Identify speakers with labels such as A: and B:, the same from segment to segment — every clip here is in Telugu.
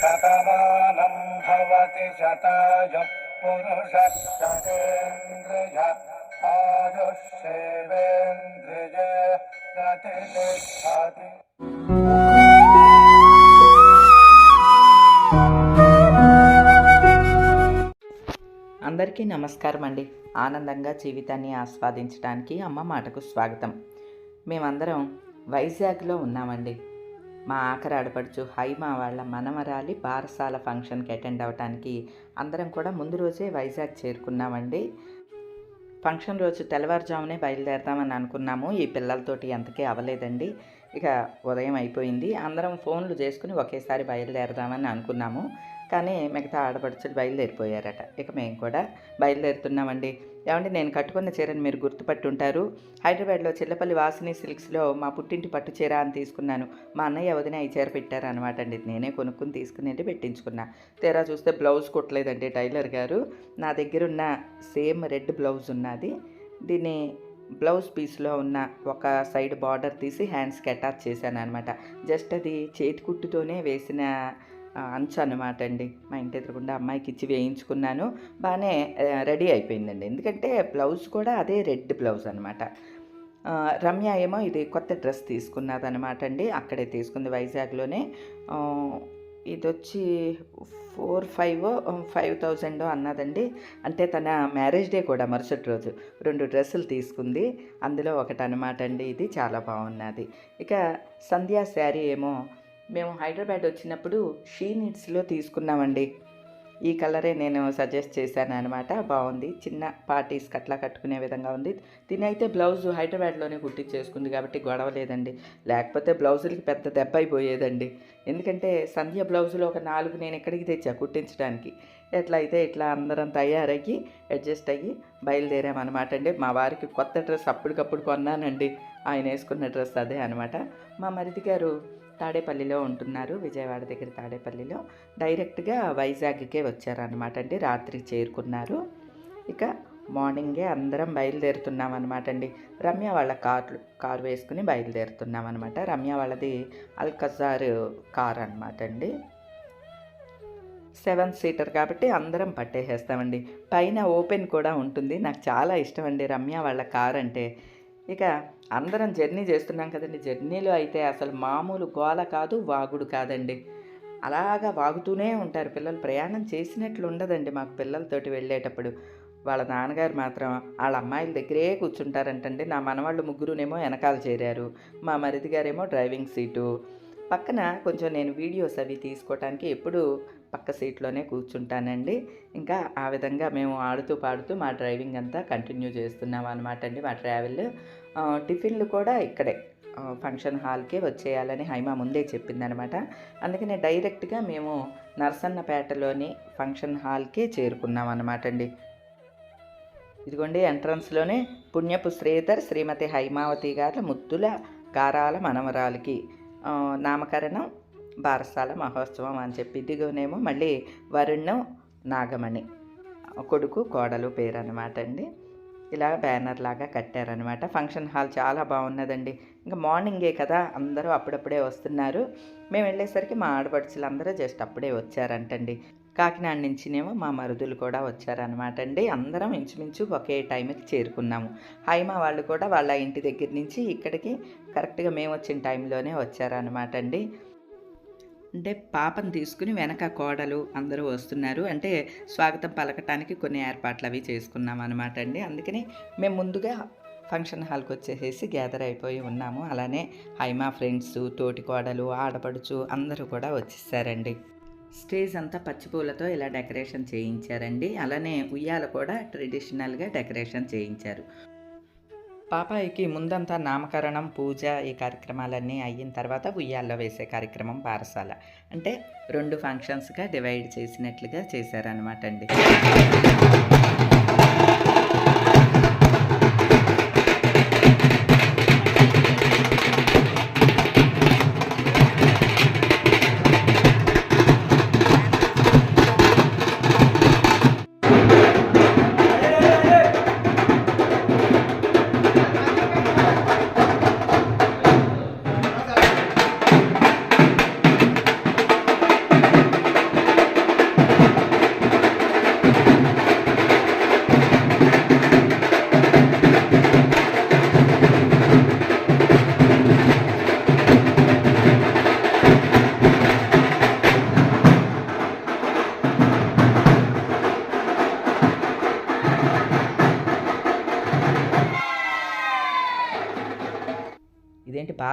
A: శతమానం భవతి శతాయ పురుష శతేంద్రియ
B: అందరికీ నమస్కారం అండి ఆనందంగా జీవితాన్ని ఆస్వాదించడానికి అమ్మ మాటకు స్వాగతం. మేమందరం వైజాగ్లో ఉన్నామండి. మా ఆఖరి ఆడపడుచు హైమా వాళ్ళ మనమరాలి బారసాల ఫంక్షన్కి అటెండ్ అవ్వటానికి అందరం కూడా ముందు రోజే వైజాగ్ చేరుకున్నామండి. ఫంక్షన్ రోజు తెల్లవారుజామునే బయలుదేరదామని అనుకున్నాము. ఈ పిల్లలతోటి అంతకే అవ్వలేదండి. ఇక ఉదయం అయిపోయింది. అందరం ఫోన్లు చేసుకుని ఒకేసారి బయలుదేరదామని అనుకున్నాము. కానీ మిగతా ఆడపడుచులు బయలుదేరిపోయారట. ఇక మేము కూడా బయలుదేరుతున్నామండి. ఏమంటే నేను కట్టుకున్న చీరని మీరు గుర్తుపట్టుంటారు. హైదరాబాద్లో చిల్లపల్లి వాసిని సిల్క్స్లో మా పుట్టింటి పట్టు చీర అని తీసుకున్నాను. మా అన్నయ్య వదిన ఈ చీర పెట్టారు అనమాట అండి. నేనే కొనుక్కుని తీసుకుని వెళ్ళి పెట్టించుకున్నా. తీరా చూస్తే బ్లౌజ్ కుట్టలేదండి టైలర్ గారు. నా దగ్గర ఉన్న సేమ్ రెడ్ బ్లౌజ్ ఉన్నది. దీన్ని బ్లౌజ్ పీస్లో ఉన్న ఒక సైడ్ బార్డర్ తీసి హ్యాండ్స్కి అటాచ్ చేశాను అనమాట జస్ట్ అది చేతి కుట్టుతోనే వేసిన అంచు అనమాట అండి మా ఇంటి ఎదురుకుండా అమ్మాయికి ఇచ్చి వేయించుకున్నాను. బాగానే రెడీ అయిపోయిందండి. ఎందుకంటే బ్లౌజ్ కూడా అదే రెడ్ బ్లౌజ్ అనమాట రమ్య ఏమో ఇది కొత్త డ్రెస్ తీసుకున్నది అనమాట అండి అక్కడే తీసుకుంది వైజాగ్లోనే. ఇది వచ్చి ఫోర్ ఫైవ్ ఫైవ్ థౌజండ్ అన్నదండి. అంటే తన మ్యారేజ్ డే కూడా మరుసటి రోజు రెండు డ్రెస్సులు తీసుకుంది. అందులో ఒకటి అనమాట అండి ఇది చాలా బాగున్నది. ఇక సంధ్యా శారీ ఏమో మేము హైదరాబాద్ వచ్చినప్పుడు షీ నీడ్స్లో తీసుకున్నామండి. ఈ కలరే నేను సజెస్ట్ చేశాను అనమాట బాగుంది. చిన్న పార్టీస్కి అట్లా కట్టుకునే విధంగా ఉంది. దీనైతే బ్లౌజ్ హైదరాబాద్లోనే కుట్టించేసుకుంది కాబట్టి గొడవ లేదండి. లేకపోతే బ్లౌజులకి పెద్ద దెబ్బ అయిపోయేదండి. ఎందుకంటే సంధ్య బ్లౌజులు ఒక నాలుగు నేను ఎక్కడికి తెచ్చా కుట్టించడానికి. ఎట్లా అయితే ఇట్లా అందరం తయారయ్యి అడ్జస్ట్ అయ్యి బయలుదేరామన్నమాట అండి. మా వారికి కొత్త డ్రెస్ అప్పటికప్పుడు కొన్నానండి. ఆయన వేసుకున్న డ్రెస్ అదే అనమాట మా మరిది గారు తాడేపల్లిలో ఉంటున్నారు. విజయవాడ దగ్గర తాడేపల్లిలో. డైరెక్ట్గా వైజాగ్కే వచ్చారనమాట అండి. రాత్రి చేరుకున్నారు. ఇక మార్నింగే అందరం బయలుదేరుతున్నాం అనమాట అండి రమ్య వాళ్ళ కారు కారు వేసుకుని బయలుదేరుతున్నాం అనమాట రమ్య వాళ్ళది అల్కజార్ కార్ అనమాట అండి సెవెన్ సీటర్ కాబట్టి అందరం పట్టేసేస్తామండి. పైన ఓపెన్ కూడా ఉంటుంది. నాకు చాలా ఇష్టం అండి రమ్య వాళ్ళ కార్ అంటే ఇక అందరం జర్నీ చేస్తున్నాం కదండి. జర్నీలో అయితే అసలు మామూలు గోల కాదు వాగుడు కాదండి. అలాగా వాగుతూనే ఉంటారు పిల్లలు. ప్రయాణం చేసినట్లు ఉండదండి మాకు పిల్లలతోటి వెళ్ళేటప్పుడు. వాళ్ళ నాన్నగారు మాత్రం వాళ్ళ అమ్మాయిల దగ్గరే కూర్చుంటారంటండి. నా మనవాళ్ళు ముగ్గురునేమో వెనకాల చేరారు. మా మరిది గారేమో డ్రైవింగ్ సీటు. పక్కన కొంచెం నేను వీడియోస్ అవి తీసుకోవటానికి ఎప్పుడు పక్క సీట్లోనే కూర్చుంటానండి. ఇంకా ఆ విధంగా మేము ఆడుతూ పాడుతూ మా డ్రైవింగ్ అంతా కంటిన్యూ చేస్తున్నాం అనమాట అండి మా ట్రావెల్. టిఫిన్లు కూడా ఇక్కడే. ఫంక్షన్ హాల్కే వచ్చేయాలని హైమా ముందే చెప్పిందనమాట అందుకనే డైరెక్ట్గా మేము నరసన్నపేటలోని ఫంక్షన్ హాల్కే చేరుకున్నాం అనమాట అండి. ఇదిగోండి ఎంట్రన్స్లోనే పుణ్యపు శ్రీధర్ శ్రీమతి హైమావతి గారి ముద్దుల గారాల మనవరాలకి నామకరణం బారసాల మహోత్సవం అని చెప్పి ఇదిగోనేమో మళ్ళీ వరుణం నాగమణి కొడుకు కోడలు పేరు అనమాట అండి. ఇలా బ్యానర్ లాగా కట్టారనమాట ఫంక్షన్ హాల్ చాలా బాగున్నదండి. ఇంకా మార్నింగే కదా అందరూ అప్పుడప్పుడే వస్తున్నారు. మేము వెళ్ళేసరికి మా ఆడపడుచులు అందరూ జస్ట్ అప్పుడే వచ్చారంటండి. కాకినాడ నుంచినేమో మా మరుదులు కూడా వచ్చారనమాట అండి. అందరం ఇంచుమించు ఒకే టైంకి చేరుకున్నాము. హైమా వాళ్ళు కూడా వాళ్ళ ఇంటి దగ్గర నుంచి ఇక్కడికి కరెక్ట్గా మేము వచ్చిన టైంలోనే వచ్చారనమాట అండి. అంటే పాపను తీసుకుని వెనక కోడలు అందరూ వస్తున్నారు. అంటే స్వాగతం పలకటానికి కొన్ని ఏర్పాట్లు అవి చేసుకున్నాం అనమాట అండి. అందుకని మేము ముందుగా ఫంక్షన్ హాల్కి వచ్చేసేసి గ్యాదర్ అయిపోయి ఉన్నాము. అలానే హైమా ఫ్రెండ్స్ తోటి కోడలు ఆడపడుచు అందరూ కూడా వచ్చేసారండి. స్టేజ్ అంతా పచ్చిపూలతో ఇలా డెకరేషన్ చేయించారండి. అలానే ఉయ్యాల కూడా ట్రెడిషనల్గా డెకరేషన్ చేయించారు. పాపాయికి ముందంతా నామకరణం పూజ ఈ కార్యక్రమాలన్నీ అయిన తర్వాత ఉయ్యాల్లో వేసే కార్యక్రమం పారసాల. అంటే రెండు ఫంక్షన్స్గా డివైడ్ చేసినట్లుగా చేశారనమాట అండి.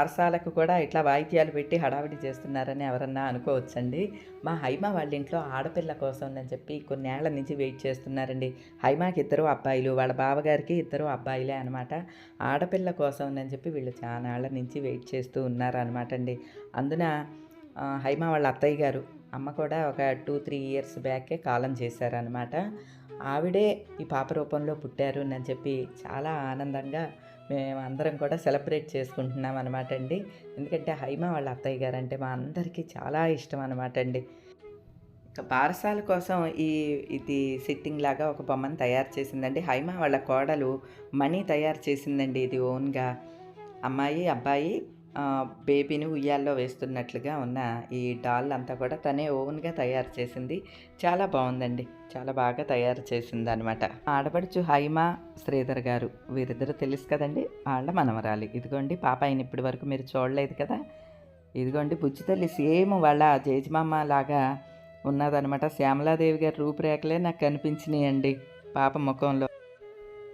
B: పాఠశాలకు కూడా ఇట్లా వాయిద్యాలు పెట్టి హడావిడి చేస్తున్నారని ఎవరన్నా అనుకోవచ్చండి. మా హైమ వాళ్ళ ఇంట్లో ఆడపిల్ల కోసం అని చెప్పి కొన్నేళ్ళ నుంచి వెయిట్ చేస్తున్నారండి. హైమాకి ఇద్దరు అబ్బాయిలు వాళ్ళ బావగారికి ఇద్దరు అబ్బాయిలే అనమాట ఆడపిల్ల కోసం అని చెప్పి వీళ్ళు చాలా ఏళ్ళ నుంచి వెయిట్ చేస్తూ ఉన్నారనమాట అండి. అందున హైమ వాళ్ళ అత్తయ్య గారు అమ్మ కూడా ఒక టూ త్రీ ఇయర్స్ బ్యాకే కాలం చేశారనమాట ఆవిడే ఈ పాప రూపంలో పుట్టారు అని చెప్పి చాలా ఆనందంగా మేమందరం కూడా సెలబ్రేట్ చేసుకుంటున్నాం అనమాట అండి. ఎందుకంటే హైమ వాళ్ళ అత్తయ్య గారు అంటే మా అందరికీ చాలా ఇష్టం అనమాట అండి పారసాల బారసాల కోసం ఈ ఇది సిట్టింగ్ లాగా ఒక బొమ్మను తయారు చేసిందండి. హైమ వాళ్ళ కోడలు మనీ తయారు చేసిందండి ఇది ఓన్గా అమ్మాయి అబ్బాయి బేబీని ఉయ్యాల్లో వేస్తున్నట్లుగా ఉన్న ఈ డాల్ అంతా కూడా తనే ఓన్గా తయారు చేసింది. చాలా బాగుందండి. చాలా బాగా తయారు చేసింది అనమాట ఆడపడుచు హైమా శ్రీధర్ గారు వీరిద్దరు తెలుసు కదండి? వాళ్ళ మనవరాలి. ఇదిగోండి పాప ఆయన ఇప్పటి వరకు మీరు చూడలేదు కదా? ఇదిగోండి బుజ్జి తల్లి సేమ్ వాళ్ళ జేజిమామ లాగా ఉన్నదనమాట శ్యామలాదేవి గారి రూపురేఖలే నాకు కనిపించినాయండి పాప ముఖంలో.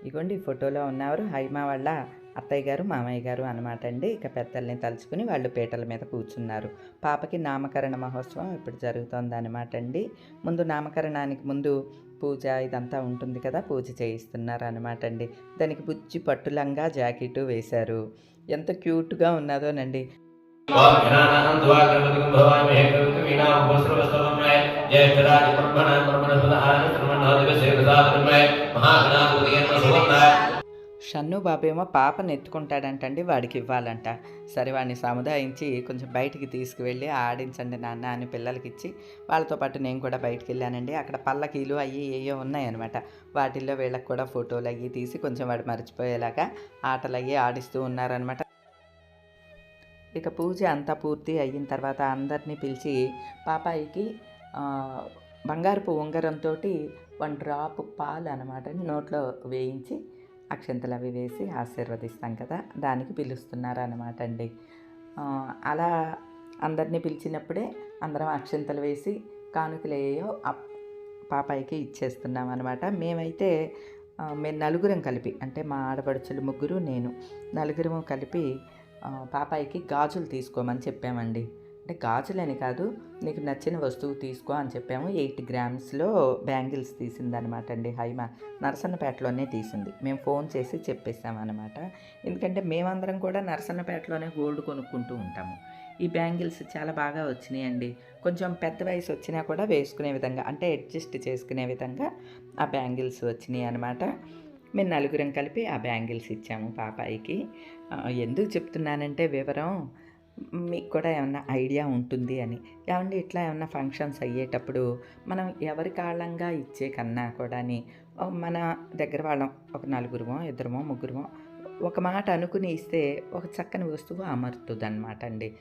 B: ఇదిగోండి ఈ ఫోటోలో ఉన్నవారు హైమా వాళ్ళ అత్తయ్య గారు మామయ్య గారు అనమాట అండి ఇక పెద్దల్ని తలుచుకుని వాళ్ళు పీటల మీద కూర్చున్నారు. పాపకి నామకరణ మహోత్సవం ఇప్పుడు జరుగుతోంది అనమాట అండి ముందు నామకరణానికి ముందు పూజ ఇదంతా ఉంటుంది కదా పూజ చేయిస్తున్నారు అనమాట అండి దానికి బుజ్జి పట్టులంగా జాకెట్ వేశారు. ఎంత క్యూట్గా ఉన్నదోనండి.
C: ఓం
B: షన్ను బాబేమో పాపను ఎత్తుకుంటాడంటండి వాడికి ఇవ్వాలంట. సరే వాడిని సముదాయించి కొంచెం బయటికి తీసుకువెళ్ళి ఆడించండి నాన్న అని పిల్లలకి ఇచ్చి వాళ్ళతో పాటు నేను కూడా బయటికి వెళ్ళానండి అక్కడ పల్లకీలు అవి ఏయో ఉన్నాయన్నమాట. వాటిల్లో వీళ్ళకి కూడా ఫోటోలు అవి తీసి కొంచెం వాడు మర్చిపోయేలాగా ఆటలు అవి ఆడిస్తూ ఉన్నారనమాట ఇక పూజ అంతా పూర్తి అయిన తర్వాత అందరినీ పిలిచి పాపాయికి బంగారపు ఉంగరంతో వన్ డ్రాప్ పాలు అనమాట నోట్లో వేయించి అక్షంతలు అవి వేసి ఆశీర్వదిస్తాం కదా దానికి పిలుస్తున్నారు అనమాట అండి అలా అందరినీ పిలిచినప్పుడే అందరం అక్షంతలు వేసి కానుకలు ఏయో పాపాయికి ఇచ్చేస్తున్నాం అనమాట మేమైతే మేము నలుగురం కలిపి అంటే మా ఆడపడుచులు ముగ్గురు నేను నలుగురము కలిపి పాపాయికి గాజులు తీసుకోమని చెప్పామండి. అంటే గాజులని కాదు నీకు నచ్చిన వస్తువు తీసుకో అని చెప్పాము. ఎయిట్ గ్రామ్స్లో బ్యాంగిల్స్ తీసిందనమాట అండి హైమ. నరసన్నపేటలోనే తీసింది. మేము ఫోన్ చేసి చెప్పేసామన్నమాట ఎందుకంటే మేమందరం కూడా నరసన్నపేటలోనే గోల్డ్ కొనుక్కుంటూ ఉంటాము. ఈ బ్యాంగిల్స్ చాలా బాగా వచ్చినాయండి. కొంచెం పెద్ద వయసు వచ్చినా కూడా వేసుకునే విధంగా అంటే అడ్జస్ట్ చేసుకునే విధంగా ఆ బ్యాంగిల్స్ వచ్చినాయి అనమాట మేము నలుగురం కలిపి ఆ బ్యాంగిల్స్ ఇచ్చాము పాపాయికి. ఎందుకు చెప్తున్నానంటే వివరం మీకు కూడా ఏమన్నా ఐడియా ఉంటుంది అని. ఏమండి ఇట్లా ఏమన్నా ఫంక్షన్స్ అయ్యేటప్పుడు మనం ఎవరి కాళ్ళంగా ఇచ్చే కన్నా కూడాని మన దగ్గర వాళ్ళం ఒక నలుగురమో ఇద్దరమో ముగ్గురమో ఒక మాట అనుకుని ఇస్తే ఒక చక్కని వస్తువు అమరుతుంది అనమాట అండి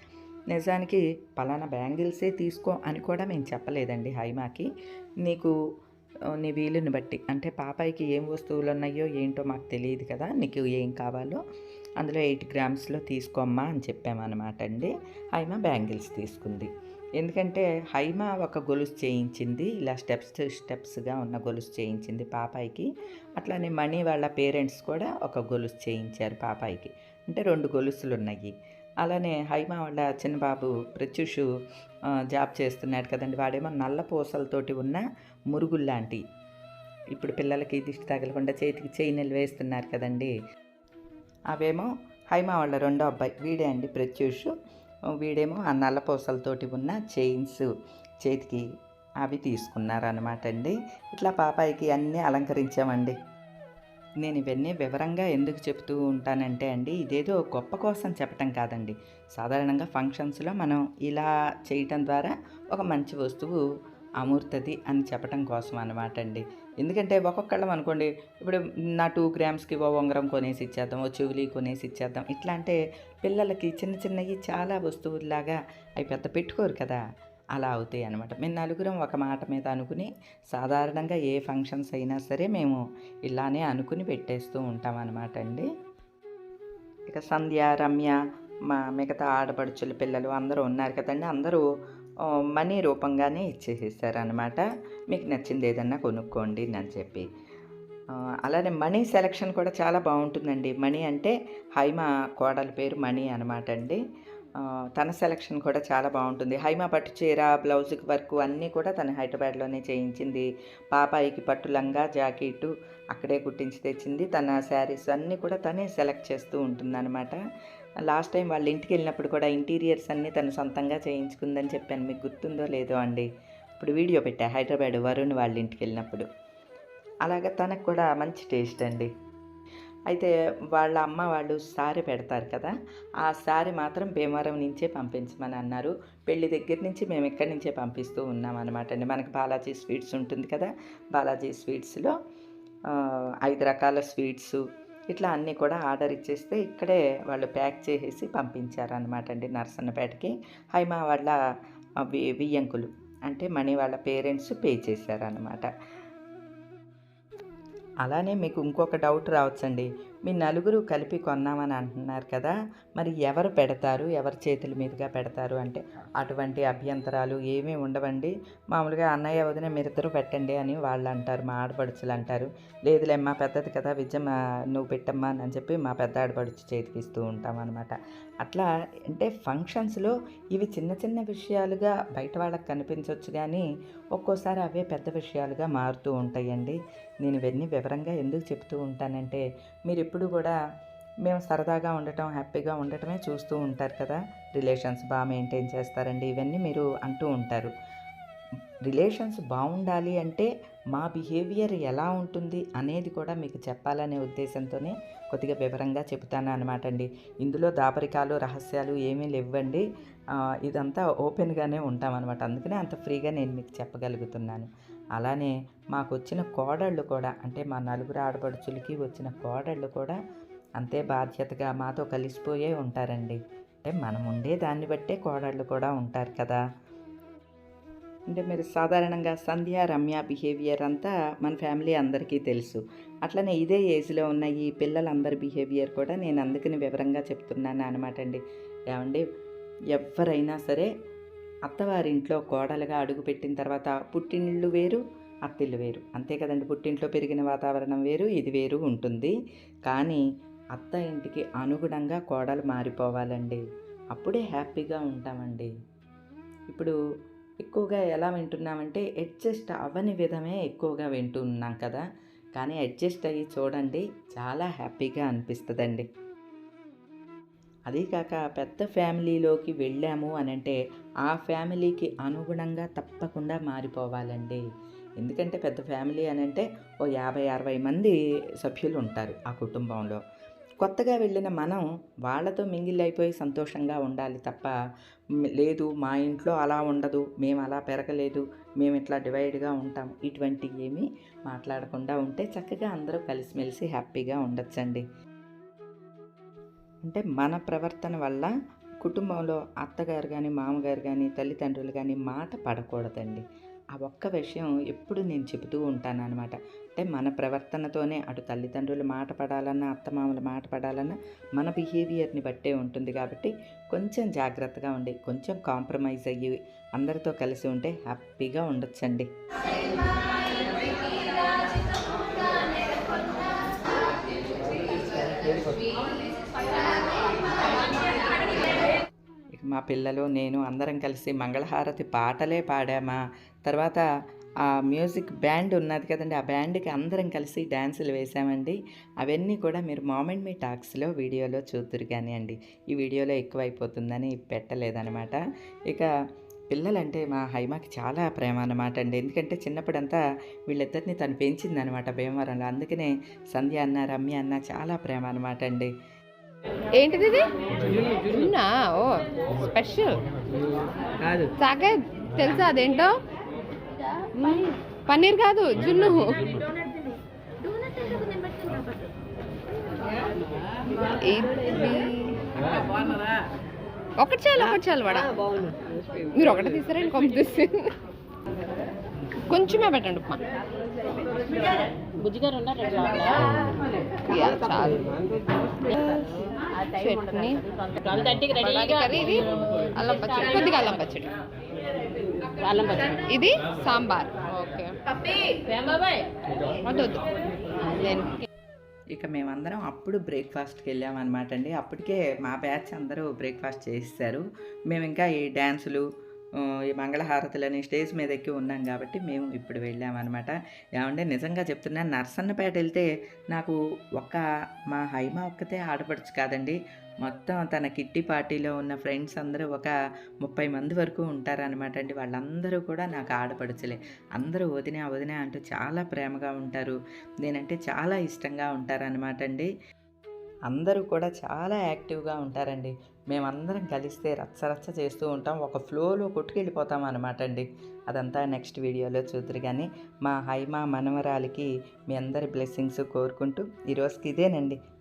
B: నిజానికి పలానా బ్యాంగిల్సే తీసుకో అని కూడా మేము చెప్పలేదండి హైమాకి. నీకు నీ వీలుని బట్టి అంటే పాపాయికి ఏం వస్తువులు ఉన్నాయో ఏంటో మాకు తెలియదు కదా నీకు ఏం కావాలో. అందులో ఎయిట్ గ్రామ్స్లో తీసుకోమ్మా అని చెప్పామన్నమాట అండి. హైమా బ్యాంగిల్స్ తీసుకుంది. ఎందుకంటే హైమా ఒక గొలుసు చేయించింది ఇలా స్టెప్స్ స్టెప్స్గా ఉన్న గొలుసు చేయించింది పాపాయికి. అట్లానే మణి వాళ్ళ పేరెంట్స్ కూడా ఒక గొలుసు చేయించారు పాపాయికి. అంటే రెండు గొలుసులు ఉన్నాయి అలానే హైమా వాళ్ళ చిన్నబాబు ప్రత్యుషు జాబ్ చేస్తున్నాడు కదండి. వాడేమో నల్ల పూసలతోటి ఉన్న మురుగుల్లాంటి. ఇప్పుడు పిల్లలకి దిష్టి తగలకుండా చేతికి చైనలు వేస్తున్నారు కదండి. అవేమో హైమా వాళ్ళ రెండో అబ్బాయి వీడే అండి ప్రత్యూష్. వీడేమో ఆ నల్ల పూసలతోటి ఉన్న చైన్స్ చేతికి అవి తీసుకున్నారనమాట అండి. ఇట్లా పాపాయికి అన్నీ అలంకరించామండి. నేను ఇవన్నీ వివరంగా ఎందుకు చెప్తూ ఉంటానంటే అండి ఇదేదో గొప్ప కోసం చెప్పటం కాదండి. సాధారణంగా ఫంక్షన్స్లో మనం ఇలా చేయటం ద్వారా ఒక మంచి వస్తువు అమూర్తది అని చెప్పటం కోసం అనమాట అండి. ఎందుకంటే ఒక్కొక్కళ్ళం అనుకోండి ఇప్పుడు నా టూ గ్రామ్స్కి ఓ ఉంగరం కొనేసి ఇచ్చేద్దాం ఓ చెవులి కొనేసి ఇచ్చేద్దాం. ఇట్లా అంటే పిల్లలకి చిన్న చిన్నవి చాలా వస్తువుల్లాగా అవి పెద్ద పెట్టుకోరు కదా. అలా అవుతాయి అనమాట మేము నలుగురం ఒక మాట మీద అనుకుని సాధారణంగా ఏ ఫంక్షన్స్ అయినా సరే మేము ఇలానే అనుకుని పెట్టేస్తూ ఉంటాం అనమాట అండి. ఇక సంధ్య రమ్య మా మిగతా ఆడపడుచుల పిల్లలు అందరూ ఉన్నారు కదండి. అందరూ మనీ రూపంగానే ఇచ్చేసేసారనమాట మీకు నచ్చింది ఏదన్నా కొనుక్కోండి అని చెప్పి. అలానే మనీ సెలక్షన్ కూడా చాలా బాగుంటుందండి. మణి అంటే హైమా కోడల పేరు మణి అనమాట అండి. తన సెలక్షన్ కూడా చాలా బాగుంటుంది. హైమా పట్టు చీర బ్లౌజ్కి వర్క్ అన్నీ కూడా తను హైదరాబాద్లోనే చేయించింది. పాపాయికి పట్టు లంగా జాకెట్ అక్కడే కుట్టించి తెచ్చింది. తన శారీస్ అన్నీ కూడా తనే సెలెక్ట్ చేస్తూ ఉంటుందన్నమాట. లాస్ట్ టైం వాళ్ళ ఇంటికి వెళ్ళినప్పుడు కూడా ఇంటీరియర్స్ అన్నీ తను సొంతంగా చేయించుకుందని చెప్పాను. మీకు గుర్తుందో లేదో అండి. ఇప్పుడు వీడియో పెట్టా హైదరాబాద్ వరుణ్ వాళ్ళ ఇంటికి వెళ్ళినప్పుడు. అలాగే తనకు కూడా మంచి టేస్ట్ అండి. అయితే వాళ్ళ అమ్మ వాళ్ళు సారీ పెడతారు కదా ఆ సారీ మాత్రం భీమవరం నుంచే పంపించమని అన్నారు. పెళ్ళి దగ్గర నుంచి మేము ఇక్కడి నుంచే పంపిస్తూ ఉన్నాం అనమాట అండి. మనకి బాలాజీ స్వీట్స్ ఉంటుంది కదా బాలాజీ స్వీట్స్లో ఐదు రకాల స్వీట్స్ ఇట్లా అన్నీ కూడా ఆర్డర్ ఇచ్చేస్తే ఇక్కడే వాళ్ళు ప్యాక్ చేసేసి పంపించారనమాట అండి నరసన్నపేటకి. హైమా వాళ్ళ వి- వియ్యంకులు. అంటే మనీ వాళ్ళ పేరెంట్స్ పే చేశారనమాట అలానే మీకు ఇంకొక డౌట్ రావచ్చండి. మీ నలుగురు కలిపి కొన్నామని అంటున్నారు కదా మరి ఎవరు పెడతారు? ఎవరి చేతుల మీదుగా పెడతారు? అంటే అటువంటి అభ్యంతరాలు ఏమీ ఉండవండి. మామూలుగా అన్నయ్య వదిన మీరిద్దరూ పెట్టండి అని వాళ్ళు అంటారు మా ఆడపడుచులు అంటారు. లేదులే మా పెద్దది కదా విజయ్ నువ్వు పెట్టమ్మా అని చెప్పి మా పెద్ద ఆడపడుచు చేతికి ఇస్తూ ఉంటాం అనమాట అట్లా అంటే ఫంక్షన్స్లో ఇవి చిన్న చిన్న విషయాలుగా బయట వాళ్ళకి కనిపించవచ్చు కానీ ఒక్కోసారి అవే పెద్ద విషయాలుగా మారుతూ ఉంటాయండి. నేను ఇవన్నీ వివరంగా ఎందుకు చెప్తూ ఉంటానంటే మీరు ఎప్పుడు కూడా మేము సరదాగా ఉండటం హ్యాపీగా ఉండటమే చూస్తూ ఉంటారు కదా. రిలేషన్స్ బాగా మెయింటైన్ చేస్తారండి ఇవన్నీ మీరు అంటూ ఉంటారు. రిలేషన్స్ బాగుండాలి అంటే మా బిహేవియర్ ఎలా ఉంటుంది అనేది కూడా మీకు చెప్పాలనే ఉద్దేశంతోనే కొద్దిగా వివరంగా చెబుతాను అనమాట అండి. ఇందులో దాపరికాలు రహస్యాలు ఏమీ లేవండి. ఇదంతా ఓపెన్గానే ఉంటామన్నమాట అందుకనే అంత ఫ్రీగా నేను మీకు చెప్పగలుగుతున్నాను. అలానే మాకు వచ్చిన కోడళ్ళు కూడా అంటే మా నలుగురు ఆడపడుచులకి వచ్చిన కోడళ్ళు కూడా అంతే బాధ్యతగా మాతో కలిసిపోయే ఉంటారండి. అంటే మనం ఉండే దాన్ని బట్టే కోడళ్ళు కూడా ఉంటారు కదా. అంటే మీరు సాధారణంగా సంధ్య రమ్య బిహేవియర్ అంతా మన ఫ్యామిలీ అందరికీ తెలుసు. అట్లనే ఇదే ఏజ్లో ఉన్న ఈ పిల్లలందరి బిహేవియర్ కూడా నేను అందుకని వివరంగా చెప్తున్నాను అనమాట అండి. ఏమండి? ఎవరైనా సరే అత్తవారింట్లో కోడలుగా అడుగుపెట్టిన తర్వాత పుట్టినిళ్ళు వేరు అత్తిళ్ళు వేరు. అంతే కదండి పుట్టింట్లో పెరిగిన వాతావరణం వేరు ఇది వేరు ఉంటుంది. కానీ అత్త ఇంటికి అనుగుణంగా కోడలు మారిపోవాలండి. అప్పుడే హ్యాపీగా ఉంటామండి. ఇప్పుడు ఎక్కువగా ఎలా వింటున్నామంటే అడ్జస్ట్ అవ్వని విధమే ఎక్కువగా వింటూ ఉన్నాం కదా. కానీ అడ్జస్ట్ అయ్యి చూడండి చాలా హ్యాపీగా అనిపిస్తుందండి. అదీ కాక పెద్ద ఫ్యామిలీలోకి వెళ్ళాము అని అంటే ఆ ఫ్యామిలీకి అనుగుణంగా తప్పకుండా మారిపోవాలండి. ఎందుకంటే పెద్ద ఫ్యామిలీ అని అంటే ఓ యాభై అరవై మంది సభ్యులు ఉంటారు ఆ కుటుంబంలో. కొత్తగా వెళ్ళిన మనం వాళ్ళతో మింగిల్ అయిపోయి సంతోషంగా ఉండాలి తప్ప లేదు మా ఇంట్లో అలా ఉండదు మేము అలా పెరగలేదు మేము ఇట్లా డివైడ్గా ఉంటాం ఇటువంటి ఏమీ మాట్లాడకుండా ఉంటే చక్కగా అందరూ కలిసిమెలిసి హ్యాపీగా ఉండొచ్చండి. అంటే మన ప్రవర్తన వల్ల కుటుంబంలో అత్తగారు కానీ మామగారు కానీ తల్లిదండ్రులు కానీ మాట పడకూడదండి. ఆ ఒక్క విషయం ఎప్పుడు నేను చెబుతూ ఉంటాను అనమాట అంటే మన ప్రవర్తనతోనే అటు తల్లిదండ్రులు మాట పడాలన్నా అత్తమామల మాట పడాలన్నా మన బిహేవియర్ని బట్టే ఉంటుంది కాబట్టి కొంచెం జాగ్రత్తగా ఉండి కొంచెం కాంప్రమైజ్ అయ్యి అందరితో కలిసి ఉంటే హ్యాపీగా ఉండొచ్చండి. మా పిల్లలు నేను అందరం కలిసి మంగళహారతి పాటలే పాడామా? తర్వాత ఆ మ్యూజిక్ బ్యాండ్ ఉన్నది కదండి. ఆ బ్యాండ్కి అందరం కలిసి డ్యాన్సులు వేసామండి అవన్నీ కూడా మీరు మామెంట్ మీ టాక్స్లో వీడియోలో చూద్దరు కానీ అండి. ఈ వీడియోలో ఎక్కువైపోతుందని పెట్టలేదనమాట. ఇక పిల్లలంటే మా హైమాకి చాలా ప్రేమ అన్నమాట అండి. ఎందుకంటే చిన్నప్పుడంతా వీళ్ళిద్దరిని తను పెంచిందనమాట భీమవరంలో. అందుకనే సంధ్య అన్న రమ్య అన్న చాలా ప్రేమ అనమాట అండి.
D: ఏంటిది ఇది? జున్నా ఓ స్పెషల్.
B: కాదు.
D: తెలుసా అదేంటో. పన్నీర్. కాదు జున్ను. ఒకటి చాలు ఒకటి చాలు వడ. మీరు ఒకటి తీసారండి తీసి కొంచెమే పెట్టండి ఉప్మా.
E: బుజ్జిగారు
D: చట్నీ. అల్లం పచ్చడి. కొద్దిగా అల్లం పచ్చడి.
E: అల్లం పచ్చడి.
D: ఇది సాంబార్. ఓకే. వద్దు.
B: ఇక మేమందరం అప్పుడు బ్రేక్ఫాస్ట్కి వెళ్ళామన్నమాట అండి. అప్పటికే మా బ్యాచ్ అందరూ బ్రేక్ఫాస్ట్ చేసేసారు. మేము ఇంకా ఈ డ్యాన్సులు ఈ మంగళహారతులని స్టేజ్ మీద ఎక్కి ఉన్నాం కాబట్టి మేము ఇప్పుడు వెళ్ళామన్నమాట. ఏమంటే నిజంగా చెప్తున్నా నర్సన్నపేట వెళ్తే నాకు ఒక్క మా హైమ ఒక్కతే ఆడపడుచు కాదండి. మొత్తం తన కిట్టి పార్టీలో ఉన్న ఫ్రెండ్స్ అందరూ ఒక ముప్పై మంది వరకు ఉంటారనమాట అండి. వాళ్ళందరూ కూడా నాకు ఆడపడుచులే. అందరూ వదిన వదిన అంటూ చాలా ప్రేమగా ఉంటారు. నేనంటే చాలా ఇష్టంగా ఉంటారనమాట అండి. అందరూ కూడా చాలా యాక్టివ్గా ఉంటారండి. మేమందరం కలిస్తే రచ్చరచ్చ చేస్తూ ఉంటాం. ఒక ఫ్లోలో కొట్టుకెళ్ళిపోతాం అనమాట అండి. అదంతా నెక్స్ట్ వీడియోలో చూద్దరు కానీ మా హైమా మనవరాలికి మీ అందరి బ్లెస్సింగ్స్ కోరుకుంటూ ఈరోజుకి ఇదేనండి.